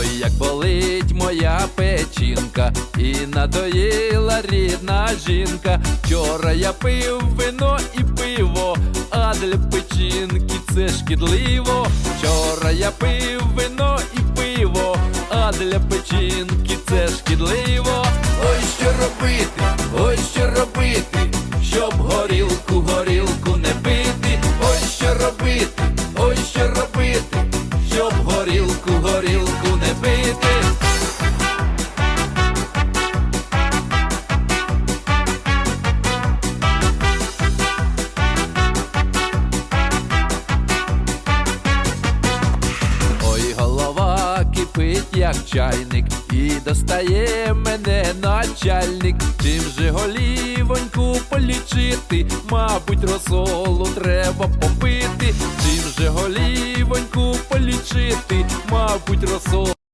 Ой, як болить моя печінка, і надоїла рідна жінка. Вчора я пив вино і пиво, а для печінки це шкідливо. Вчора я пив вино і пиво, а для печінки це шкідливо. Ой, що робити, ой, що робити, щоб горілку, горілку кипить, як чайник, і достає мене начальник. Чим же голівоньку полічити? Мабуть, розсолу треба попити. Чим же голівоньку полічити? Мабуть, розсолу.